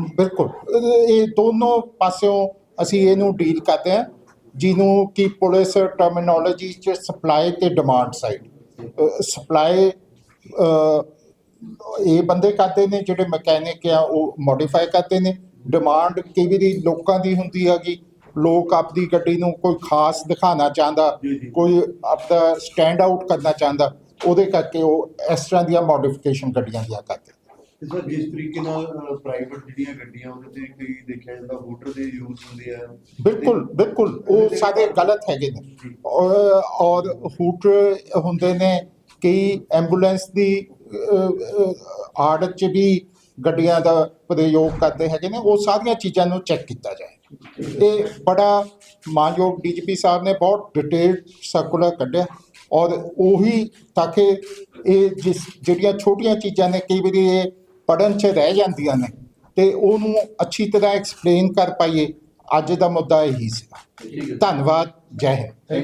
ਬਿਲਕੁਲ। ਇਹ- ਦੋਨੋਂ ਪਾਸਿਓਂ ਅਸੀਂ ਇਹਨੂੰ ਡੀਲ ਕਰਦੇ ਹਾਂ ਜਿਹਨੂੰ ਕਿ ਪੁਲਿਸ ਟਰਮੀਨੋਲੋਜੀ ਚ ਸਪਲਾਈ ਤੇ ਡਿਮਾਂਡ ਸਾਈਡ ਸਪਲਾਈ ਇਹ ਬੰਦੇ ਕਰਦੇ ਨੇ ਜਿਹੜੇ ਮਕੈਨਿਕ ਆ ਉਹ ਮੋਡੀਫਾਈ ਕਰਦੇ ਨੇ। ਡਿਮਾਂਡ ਕਈ ਵਾਰੀ ਲੋਕਾਂ ਦੀ ਹੁੰਦੀ ਹੈਗੀ। ਲੋਕ ਆਪਦੀ ਗੱਡੀ ਨੂੰ ਕੋਈ ਖਾਸ ਦਿਖਾਉਣਾ ਚਾਹੁੰਦਾ। ਕੋਈ ਆਪਦਾ ਸਟੈਂਡ ਆਊਟ ਕਰਨਾ ਚਾਹੁੰਦਾ ਉਹਦੇ ਕਰਕੇ ਉਹ ਇਸ ਤਰ੍ਹਾਂ ਦੀਆਂ ਮੋਡੀਫਿਕੇਸ਼ਨ ਗੱਡੀਆਂ ਦੀਆਂ ਕਰਦੇ ਤੇ ਸਰ ਜਿਸ ਤਰੀਕੇ ਨਾਲ ਪ੍ਰਾਈਵੇਟ ਜਿਹੜੀਆਂ ਗੱਡੀਆਂ ਉਹਦੇ ਤੇ ਕਈ ਦੇਖਿਆ ਜਾਂਦਾ ਵੋਟਰ ਦੇ ਯੂਜ਼ ਹੁੰਦੇ ਆ। ਬਿਲਕੁਲ ਬਿਲਕੁਲ। ਉਹ ਸਾਰੇ ਗਲਤ ਹੈਗੇ ਨੇ। ਔਰ ਔਰ ਹੂਟ ਹੁੰਦੇ ਨੇ ਕਈ ਐਂਬੂਲੈਂਸ ਦੀ ਆੜਤ ਚ ਵੀ ਗੱਡੀਆਂ ਦਾ ਪ੍ਰਯੋਗ ਕਰਦੇ ਹੈਗੇ ਨੇ। ਉਹ ਸਾਰੀਆਂ ਚੀਜ਼ਾਂ ਨੂੰ ਚੈੱਕ ਕੀਤਾ ਜਾਏ। ਇਹ ਬੜਾ ਮਾਨਯੋਗ ਡੀਜੀਪੀ ਸਾਹਿਬ ਨੇ ਬਹੁਤ ਡਿਟੇਲਡ ਸਰਕੂਲਰ ਕੱਢਿਆ। ਔਰ ਉਹੀ ਤਾਂ ਕਿ ਇਹ ਜਿਸ ਜਿਹੜੀਆਂ ਛੋਟੀਆਂ ਚੀਜ਼ਾਂ ਨੇ ਕਈ ਵਾਰੀ ਇਹ ਪੜਨ ਚ ਰਹਿ ਜਾਂਦੀਆਂ ਨੇ ਤੇ ਉਹਨੂੰ ਅੱਛੀ ਤਰ੍ਹਾਂ ਐਕਸਪਲੇਨ ਕਰ ਪਾਈਏ। ਅੱਜ ਦਾ ਮੁੱਦਾ ਇਹੀ ਸੀ ਧੰਨਵਾਦ। ਜੈ ਹਿੰਦ।